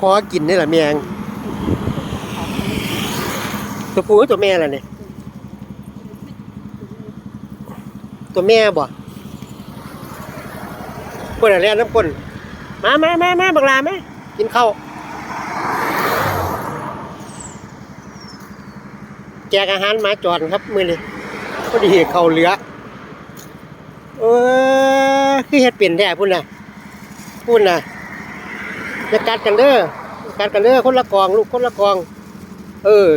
ขอกินนี่แหละแมงตัวผู้กับตัวแม่ล่ะเนี่ยตัวแม่บ่คนอะไรน้ำคนมามามามาบักลาไหมกินข้าวแจกอาหารหมาจอดครับมือนี้พอดีเขาวเหลือเออคือเฮ็ดเป็นแท้พุ่นน่ะพุ่นน่ะ จะกัดกันเด้อกัดกันเด้อคนละกองลูกคนละกอง เออ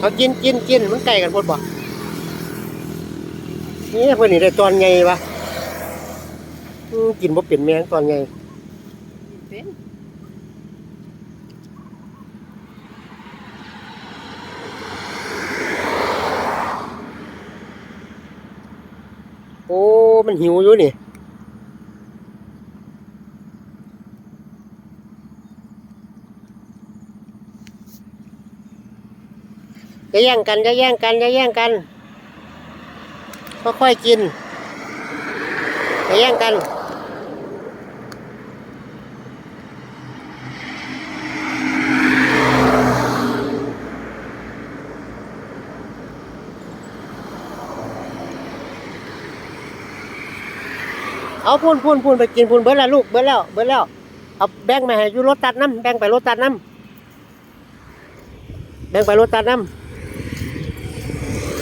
เอากินกินกินมันไก่กันหมดบ่นี่เพื่อนนี่ได้ตอนไงวะอืมกินบ่เป็นแมงตอนไงเป็นโอ้ มันหิวอยู่นี่จะแย่งกันจะแย่งกันจะแย่งกัน ค่อยๆกินจะแย่งกัน เอาพูนพูนพูนไปกินพูนเบิดแล้วลูกเบิดแล้วเบิดแล้วเอาแบ่งมาให้อยู่รถตัดน้ำแบ่งไปรถตัดน้ำแบ่งไปรถตัดน้ำ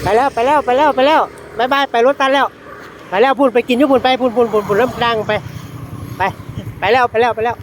ไปแล้วไปแล้วไปแล้วไปแล้วบายบายไปรถตัดแล้ว ไปแล้วพูนไปกินอยู่พูนไปพูนพูนพูนพูนเริ่มดังไป ไป ไปแล้วไปแล้วไปแล้ว